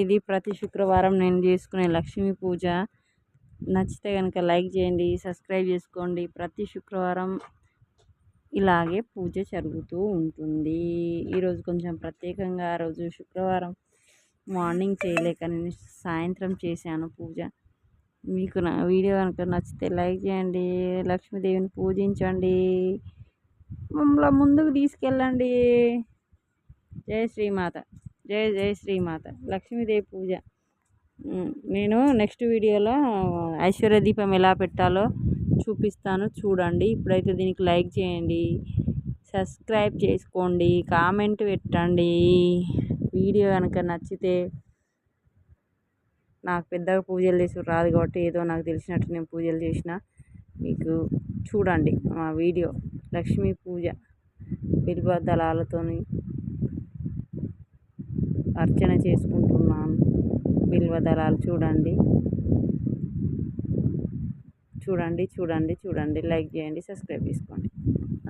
ఇది ప్రతి శుక్రవారం నేను చేసుకునే లక్ష్మీ పూజ. నచ్చితే కనుక లైక్ చేయండి సబ్స్క్రైబ్ చేసుకోండి. ప్రతి శుక్రవారం ఇలాగే పూజ జరుగుతూ ఉంటుంది. ఈరోజు కొంచెం ప్రత్యేకంగా ఆ రోజు శుక్రవారం మార్నింగ్ చేయలేక నేను సాయంత్రం చేశాను పూజ. మీకు నా వీడియో కనుక నచ్చితే లైక్ చేయండి లక్ష్మీదేవిని పూజించండి. మమ్మల్ని ముందుకు తీసుకెళ్ళండి. జయ శ్రీమాత. జై జై శ్రీమాత. లక్ష్మీదేవి పూజ. నేను నెక్స్ట్ వీడియోలో ఐశ్వర్య దీపం ఎలా పెట్టాలో చూపిస్తాను చూడండి. ఇప్పుడైతే దీనికి లైక్ చేయండి సబ్స్క్రైబ్ చేసుకోండి కామెంట్ పెట్టండి. వీడియో కనుక నచ్చితే నాకు పెద్దగా పూజలు చేసి రాదు కాబట్టి ఏదో నాకు తెలిసినట్టు నేను పూజలు చేసిన మీకు చూడండి మా వీడియో. లక్ష్మీ పూజ. బిల్వ దళాలతోని అర్చన చేసుకుంటున్నాను. బిల్వదళాలు చూడండి. చూడండి చూడండి చూడండి. లైక్ చేయండి సబ్స్క్రైబ్ చేసుకోండి.